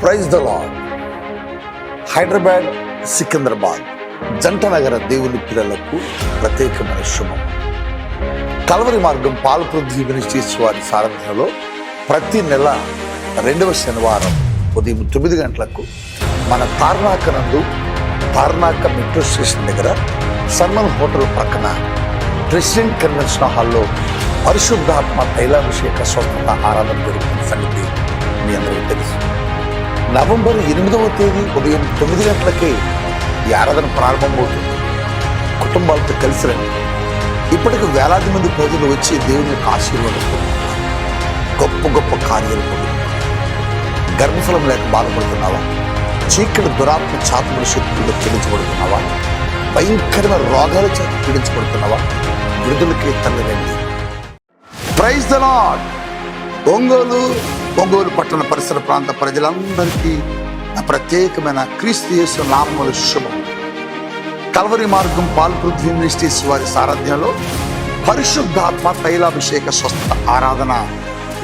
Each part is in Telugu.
Praise the Lord Hyderabad Secunderabad జంట నగర దేవుని పిల్లలకు ప్రత్యేకమైన శుభం. కలవరి మార్గం పాలపృథ్వీ మినిస్ట్రీస్ వారి సారథ్యంలో ప్రతి నెల రెండవ శనివారం ఉదయం తొమ్మిది గంటలకు మన తార్నాక నందు తార్నాక మెట్రో స్టేషన్ దగ్గర సన్మన్ హోటల్ పక్కన ప్రెసిడెంట్ కన్వెన్షన్ హాల్లో పరిశుద్ధాత్మ తైలాభిషేక స్వతంత్ర ఆరాధన జరుగుతున్న సంగతి మీ అందరికీ తెలుసు. నవంబర్ ఎనిమిదవ తేదీ ఉదయం తొమ్మిది గంటలకే ఈ ఆరాధన ప్రారంభమవుతుంది కుటుంబాలతో కలిసి రండి. ఇప్పటికి వేలాది మంది ప్రజలు వచ్చి దేవుని యొక్క ఆశీర్వాదం గొప్ప గొప్ప కార్యాలు గర్భఫలం లేక బాధపడుతున్నావా? చీకటి దురాత్మ చాతుముల శక్తుల్లో పీడించబడుతున్నావా భయంకరమైన రోగాల చేత పీడించబడుతున్నావా? విడుదలకి తల్లి రండి praise the Lord Ongole Ongole పట్టణ పరిసర ప్రాంత ప్రజలందరికీ నా ప్రత్యేకమైన క్రీస్తు యేసు నామముల శుభం. కల్వరి మార్గం పాల్పృథ్వీ యూనివర్సిటీస్ వారి సారథ్యంలో పరిశుద్ధాత్మ తైలాభిషేక స్వస్థ ఆరాధన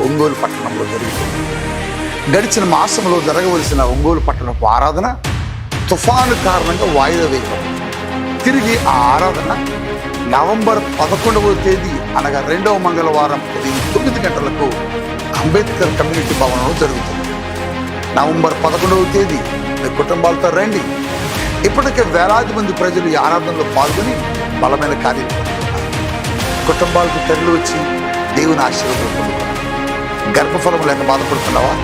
ఒంగోలు పట్టణంలో జరుగుతుంది. గడిచిన మాసంలో జరగవలసిన ఒంగోలు పట్టణపు ఆరాధన తుఫాను కారణంగా వాయిదా వేయబడింది తిరిగి ఆ ఆరాధన నవంబర్ పదకొండవ తేదీ అనగా రెండవ మంగళవారం ఉదయం తొమ్మిది గంటలకు అంబేద్కర్ కమ్యూనిటీ భవనంలో జరుగుతుంది. నవంబర్ పదకొండవ తేదీ. మీ కుటుంబాలతో రండి. ఇప్పటికే వేలాది మంది ప్రజలు ఈ ఆరాధనలో పాల్గొని బలమైన కార్యం కుటుంబాలకు తరలి వచ్చి దేవుని ఆశీర్వాదం గర్భఫలం లేక బాధపడుతున్నావా?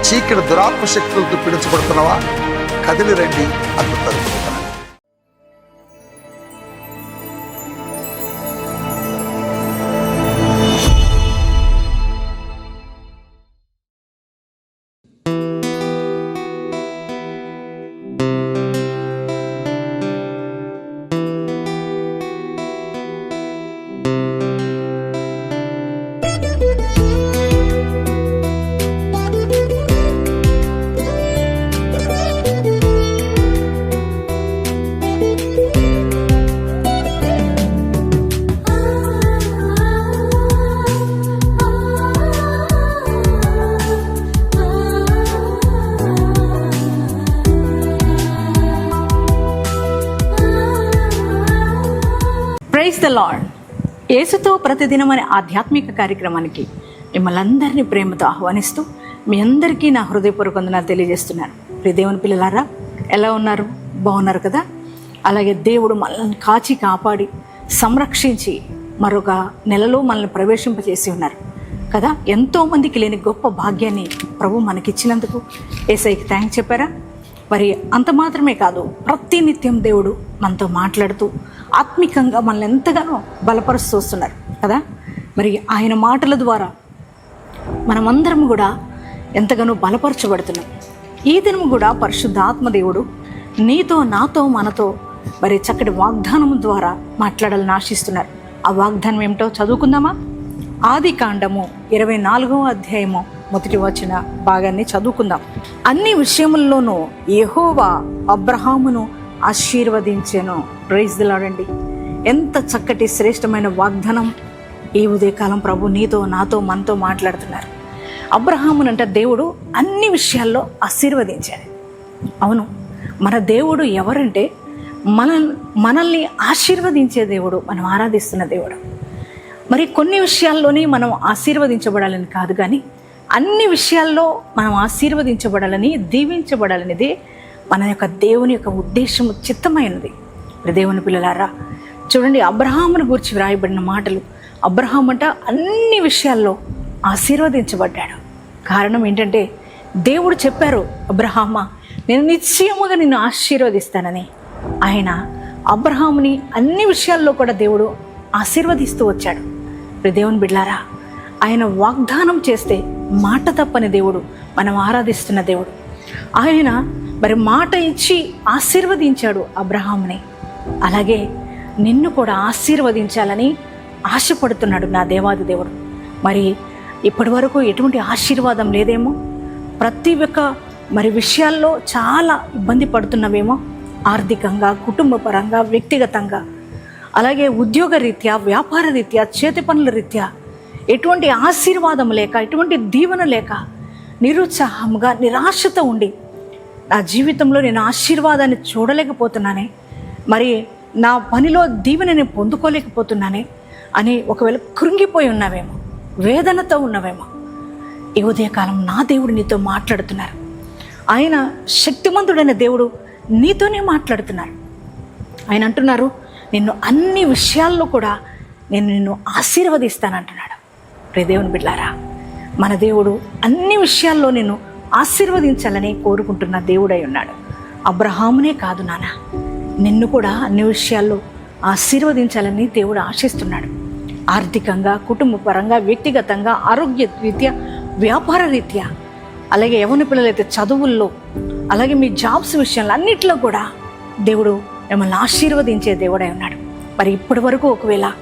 చీకటి దురాత్మ శక్తులతో పీడించబడుతున్నావా? కదిలి రండి అద్భుతాలు ప్రైజ్ ద లార్డ్ యేసుతో ప్రతిదినం అనే ఆధ్యాత్మిక కార్యక్రమానికి మిమ్మల్ని అందరినీ ప్రేమతో ఆహ్వానిస్తూ మీ అందరికీ నా హృదయపూర్వక వందనాలు తెలియజేస్తున్నాను. ప్రియ దేవుని పిల్లలారా ఎలా ఉన్నారు? బాగున్నారు కదా? అలాగే దేవుడు మనల్ని కాచి కాపాడి సంరక్షించి మరొక నెలలో మనల్ని ప్రవేశింపచేసి ఉన్నారు కదా? ఎంతోమందికి లేని గొప్ప భాగ్యాన్ని ప్రభు మనకిచ్చినందుకు ఏసైకి థ్యాంక్స్ చెప్పారా? మరి అంత మాత్రమే కాదు ప్రతినిత్యం దేవుడు మనతో మాట్లాడుతూ ఆత్మికంగా మనల్ని ఎంతగానో బలపరుస్తూ వస్తున్నారు కదా? మరి ఆయన మాటల ద్వారా మనమందరం కూడా ఎంతగానో బలపరచబడుతున్నాం. ఈ దినం కూడా పరిశుద్ధ ఆత్మదేవుడు నీతో నాతో మనతో మరి చక్కటి వాగ్దానం ద్వారా మాట్లాడాలని ఆశిస్తున్నారు. ఆ వాగ్దానం ఏమిటో చదువుకుందామా? ఆది కాండము ఇరవై నాలుగవ అధ్యాయము మొదటి వచ్చిన భాగాన్ని చదువుకుందాం. అన్ని విషయముల్లోనూ యహోవా అబ్రహామును ఆశీర్వదించాను. ప్రైజ్ దిలాడండి ఎంత చక్కటి శ్రేష్టమైన వాగ్దానం ఈ ఉదయకాలం ప్రభు నీతో నాతో మనతో మాట్లాడుతున్నారు. అబ్రహామునంట దేవుడు అన్ని విషయాల్లో ఆశీర్వదించాడు. అవును మన దేవుడు ఎవరంటే మన మనల్ని ఆశీర్వదించే దేవుడు మనం ఆరాధిస్తున్న దేవుడు. మరి కొన్ని విషయాల్లోనే మనం ఆశీర్వదించబడాలని కాదు కానీ అన్ని విషయాల్లో మనం ఆశీర్వదించబడాలని దీవించబడాలనేది మన యొక్క దేవుని యొక్క ఉద్దేశం చిత్తమైనది. దేవుని పిల్లలారా చూడండి అబ్రహామును గురించి వ్రాయబడిన మాటలు అబ్రహాం అంట అన్ని విషయాల్లో ఆశీర్వదించబడ్డాడు. కారణం ఏంటంటే దేవుడు చెప్పారు అబ్రహామ నేను నిశ్చయముగా నిన్ను ఆశీర్వదిస్తానని. ఆయన అబ్రహాముని అన్ని విషయాల్లో కూడా దేవుడు ఆశీర్వదిస్తూ వచ్చాడు. దేవుని బిడ్లారా ఆయన వాగ్దానం చేస్తే మాట తప్పని దేవుడు మనం ఆరాధిస్తున్న దేవుడు. ఆయన మరి మాట ఇచ్చి ఆశీర్వదించాడు అబ్రహాంని అలాగే నిన్ను కూడా ఆశీర్వదించాలని ఆశపడుతున్నాడు నా దేవాది దేవుడు. మరి ఇప్పటి వరకు ఎటువంటి ఆశీర్వాదం లేదేమో? ప్రతి ఒక్క మరి విషయాల్లో చాలా ఇబ్బంది పడుతున్నవేమో? ఆర్థికంగా కుటుంబ పరంగా వ్యక్తిగతంగా. అలాగే ఉద్యోగ రీత్యా వ్యాపార రీత్యా చేతి పనుల రీత్యా ఎటువంటి ఆశీర్వాదం లేక ఎటువంటి దీవెన లేక నిరుత్సాహంగా నిరాశతో ఉండి నా జీవితంలో నేను ఆశీర్వాదాన్ని చూడలేకపోతున్నానే మరి నా పనిలో దీవెన నేను పొందుకోలేకపోతున్నానే అని ఒకవేళ కృంగిపోయి ఉన్నావేమో వేదనతో ఉన్నవేమో ఈ ఉదయకాలం నా దేవుడు నీతో మాట్లాడుతున్నారు. ఆయన శక్తిమంతుడైన దేవుడు నీతోనే మాట్లాడుతున్నారు. ఆయన అంటున్నారు నిన్ను అన్ని విషయాల్లో కూడా నేను నిన్ను ఆశీర్వదిస్తానంటున్నాడు. రే దేవుని బిడ్డారా మన దేవుడు అన్ని విషయాల్లో నిన్ను ఆశీర్వదించాలని కోరుకుంటున్న దేవుడై ఉన్నాడు. అబ్రహామునే కాదు నాన్న. నిన్ను కూడా అన్ని విషయాల్లో ఆశీర్వదించాలని దేవుడు ఆశిస్తున్నాడు. ఆర్థికంగా కుటుంబ పరంగా వ్యక్తిగతంగా ఆరోగ్య రీత్యా వ్యాపార రీత్యా అలాగే యవన పిల్లలైతే చదువుల్లో అలాగే మీ జాబ్స్ విషయంలో అన్నిట్లో కూడా దేవుడు మిమ్మల్ని ఆశీర్వదించే దేవుడై ఉన్నాడు. మరి ఇప్పటి వరకు ఒకవేళ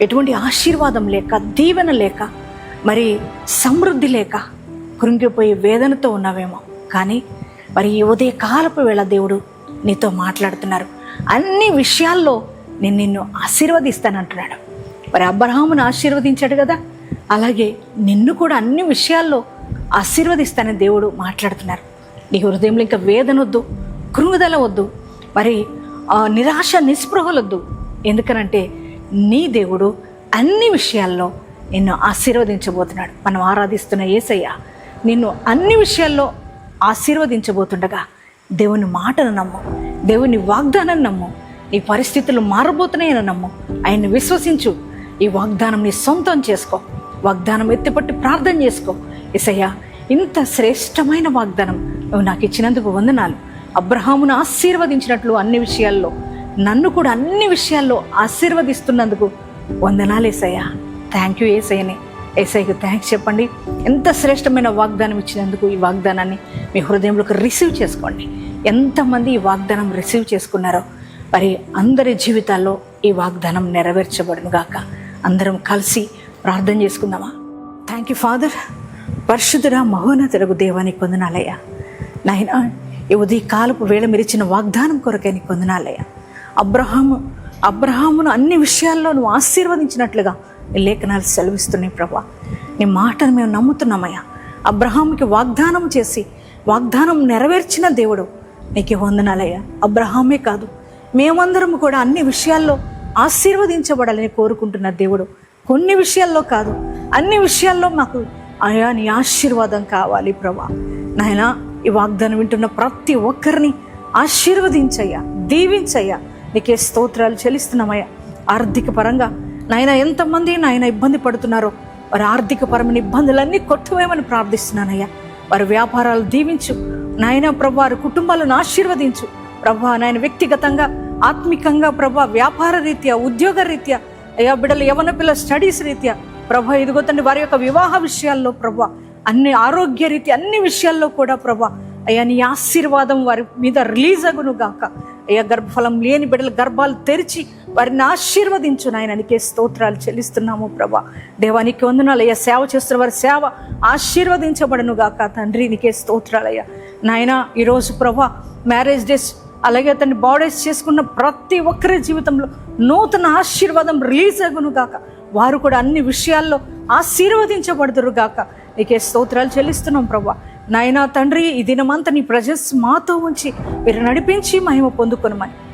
ఎటువంటి ఆశీర్వాదం లేక దీవెన లేక మరి సమృద్ధి లేక కృంగిపోయి వేదనతో ఉన్నావేమో. కానీ మరి ఈ ఉదయ కాలపు వేళ దేవుడు నీతో మాట్లాడుతున్నారు. అన్ని విషయాల్లో నేను నిన్ను ఆశీర్వదిస్తానంటున్నాడు. మరి అబ్రహామును ఆశీర్వదించాడు కదా? అలాగే నిన్ను కూడా అన్ని విషయాల్లో ఆశీర్వదిస్తానని దేవుడు మాట్లాడుతున్నారు. నీ హృదయంలో ఇంకా వేదన వద్దు కృంగుదల వద్దు మరి ఆ, నిరాశ నిస్పృహలొద్దు. ఎందుకనంటే నీ దేవుడు అన్ని విషయాల్లో నిన్ను ఆశీర్వదించబోతున్నాడు. మనం ఆరాధిస్తున్న ఏసయ్య నిన్ను అన్ని విషయాల్లో ఆశీర్వదించబోతుండగా దేవుని మాటను నమ్ము దేవుని వాగ్దానం నమ్ము నీ పరిస్థితులు మారబోతున్నాయని నమ్ము. ఆయన్ని విశ్వసించు ఈ వాగ్దానం నీ సొంతం చేసుకో వాగ్దానం ఎత్తిపట్టి ప్రార్థన చేసుకో. ఇసయ్యా ఇంత శ్రేష్టమైన వాగ్దానం నువ్వు నాకు ఇచ్చినందుకు వందనాలు. అబ్రహామును ఆశీర్వదించినట్లు అన్ని విషయాల్లో నన్ను కూడా అన్ని విషయాల్లో ఆశీర్వదిస్తున్నందుకు వందనాలు ఏసయ్యా. Thank you ఏసయ్యని. ఏసైకి థ్యాంక్స్ చెప్పండి. ఎంత శ్రేష్టమైన వాగ్దానం ఇచ్చినందుకు ఈ వాగ్దానాన్ని మీ హృదయంలోకి రిసీవ్ చేసుకోండి. ఎంతమంది ఈ వాగ్దానం రిసీవ్ చేసుకున్నారో మరి అందరి జీవితాల్లో ఈ వాగ్దానం నెరవేర్చబడును గాక. అందరం కలిసి ప్రార్థన చేసుకుందామా? థ్యాంక్ యూ ఫాదర్ పరిశుద్ధుడ మహోన్నతులకు దేవానికి కొందనాలయ్యా నాయన ఈ ఉదయ కాలపు వేళ మీరిచ్చిన వాగ్దానం కొరకే నీకు కొందనాలయ్యా అబ్రహాము అబ్రహామును అన్ని విషయాల్లో నువ్వు ఆశీర్వదించినట్లుగా లేఖనాలు సెలవిస్తున్నాయి ప్రభా. నీ మాటను మేము నమ్ముతున్నామయ్యా. అబ్రహాంకి వాగ్దానం చేసి వాగ్దానం నెరవేర్చిన దేవుడు నీకు వందనాలయ్యా. అబ్రహామే కాదు మేమందరం కూడా అన్ని విషయాల్లో ఆశీర్వదించబడాలని కోరుకుంటున్న దేవుడు కొన్ని విషయాల్లో కాదు అన్ని విషయాల్లో మాకు అయా నీ ఆశీర్వాదం కావాలి ప్రభా. నాయనా ఈ వాగ్దానం వింటున్న ప్రతి ఒక్కరిని ఆశీర్వదించయ్యా దీవించయ్యా. నీకే స్తోత్రాలు చెల్లిస్తున్నామయ్యా. ఆర్థిక పరంగా నాయన ఎంతమంది నాయన ఇబ్బంది పడుతున్నారో వారి ఆర్థిక పరమైన ఇబ్బందులన్నీ కొట్టువేమని ప్రార్థిస్తున్నానయ్యా. వారి వ్యాపారాలు దీవించు. నాయన ప్రభు వారి కుటుంబాలను ఆశీర్వదించు. ప్రభా నాయన వ్యక్తిగతంగా ఆత్మికంగా ప్రభా వ్యాపార రీత్యా ఉద్యోగ రీత్యా అయ్యా బిడ్డలు యవన పిల్లల స్టడీస్ రీత్యా ప్రభా ఇదిగో వారి యొక్క వివాహ విషయాల్లో ప్రభా అన్ని ఆరోగ్య రీతి అన్ని విషయాల్లో కూడా ప్రభా అయ్యా నీ ఆశీర్వాదం వారి మీద రిలీజ్ అగును గాక. అయ్యా గర్భఫలం లేని బిడ్డల గర్భాలు తెరిచి వారిని ఆశీర్వదించు నాయన నీకే స్తోత్రాలు చెల్లిస్తున్నాము ప్రభా. దేవానికి వందనాలయ్యా సేవ చేస్తున్న వారి సేవ ఆశీర్వదించబడను గాక తండ్రి నీకే స్తోత్రాలయ్యా నాయన ఈరోజు ప్రభా మ్యారేజ్ డేస్ అలాగే అతన్ని బాడీస్ చేసుకున్న ప్రతి ఒక్కరి జీవితంలో నూతన ఆశీర్వాదం రిలీజ్ అగును గాక. వారు కూడా అన్ని విషయాల్లో ఆశీర్వదించబడదురు గాక. నీకే స్తోత్రాలు చెల్లిస్తున్నాం ప్రభా. నాయనా తండ్రి ఈ దినమంతా నీ ప్రజెస్ మాతో ఉంచి మీరు నడిపించి మహిమ పొందుకొనమని.